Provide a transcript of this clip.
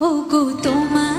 ওগো তোমার